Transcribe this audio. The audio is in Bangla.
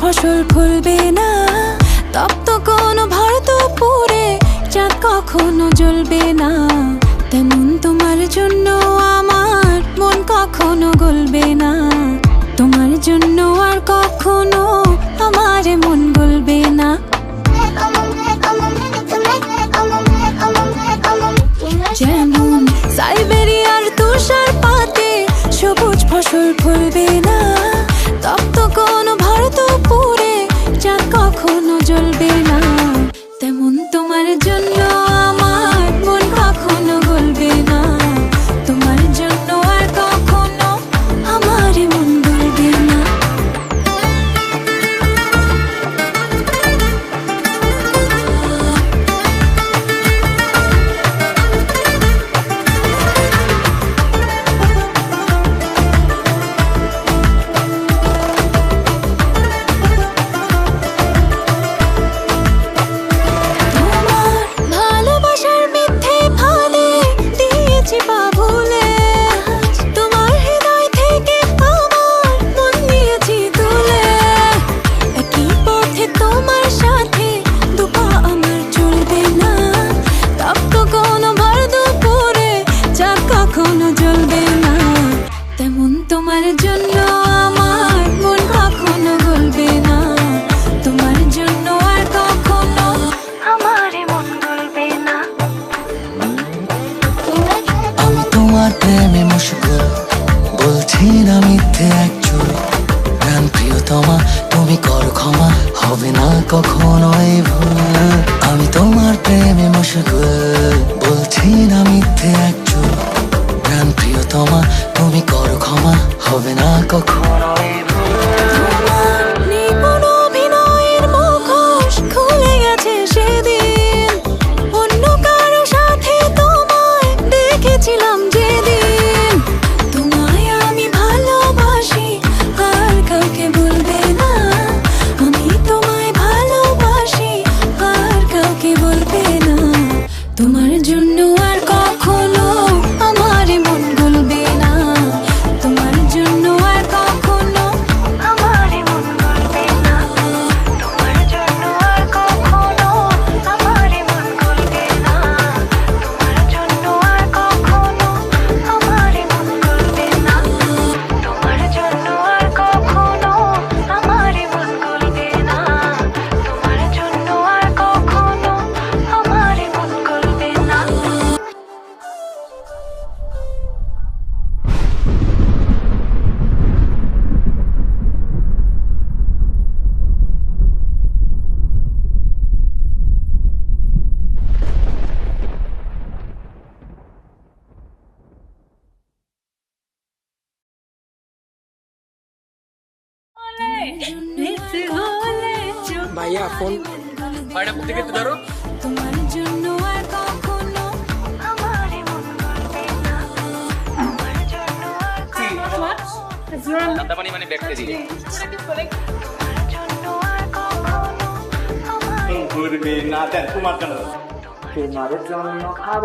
ফসল ফুলবে না। তপ্ত কোনো ভরতপুরে চাঁদ কখনো জ্বলবে না। তেমন তোমার জন্য আমার মন কখনো গলবে না। তোমার জন্য আর কখনো তোমার প্রেমে মুশকুল বলছি না মিথ্যে এক চুল প্রাণ প্রিয়তমা, তুমি কর ক্ষমা। হবে না কখনোই ভুল। আমি তোমার প্রেমে মুশকুল বলছি না মিথ্যে ভাইয়া ফোন ভাইয়া থেকে একটু ধরো। তোমার জন্য আর কখনো দাদাপানি মানে ব্যাগ থেকে ঘুরবে না দেখ তোমার জন্য। তোমার জন্য আর